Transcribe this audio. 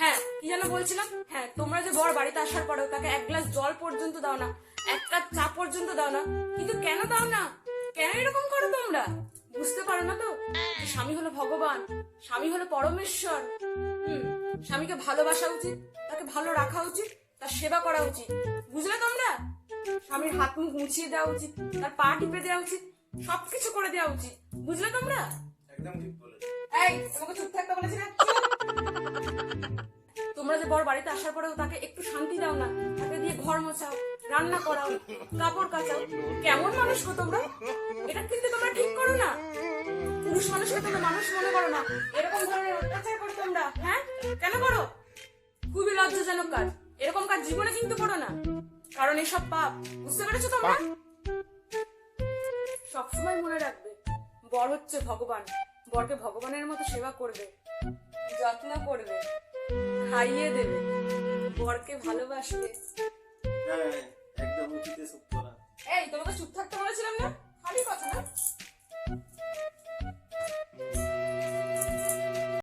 হ্যাঁ কি যেন বলছিলাম? হ্যাঁ তোমরা যে বর বাড়িতে আসার পরেও তাকে এক গ্লাস জল পর্যন্ত দাও না এক কাপ চা পর্যন্ত দাও না কিন্তু কেন দাও না? কেন এরকম করো তোমরা? বুঝতে পারো না তো? স্বামী হলো ভগবান স্বামী হলো পরমেশ্বর। হুম স্বামীকে ভালোবাসা উচিত তাকে ভালো রাখা উচিত তার সেবা করা উচিত। বুঝলে তোমরা? স্বামীর হাত মুখ মুছিয়ে দেওয়া উচিত তার পা টিপে দেওয়া উচিত সবকিছু করে দেওয়া উচিত। বুঝলে তোমরা? একদম ঠিক বলেছ। এই তোমাকে চুপ থাকতে বলেছি না? যে বর বাড়িতে আসার পরেও তাকে একটু শান্তি দাও না। তাকে দিয়ে ঘর মোছাও রান্না করাও কাপড় কাচাও। কেমন মানুষ গো তোমরা? এটা কিন্তু তোমরা ঠিক করো না। পুরুষ মানুষকে তোমরা মানুষ মনে করো না। এরকম ধরনের অত্যাচার করো তোমরা হ্যাঁ? কেন করো? খুবই লজ্জাজনক কাজ। এরকম কাজ জীবনে কিন্তু করো না। কারণ এসব পাপ। বুঝতে পেরেছ তোমরা? সবসময় মনে রাখবে বর হচ্ছে ভগবান। বরকে ভগবানের মতো সেবা করবে যত্ন করবে। খাইয়ে দেবে। বরকে ভালোবাসবে হ্যাঁ একদম উচিত চুপ করা এই তোমাকে চুপ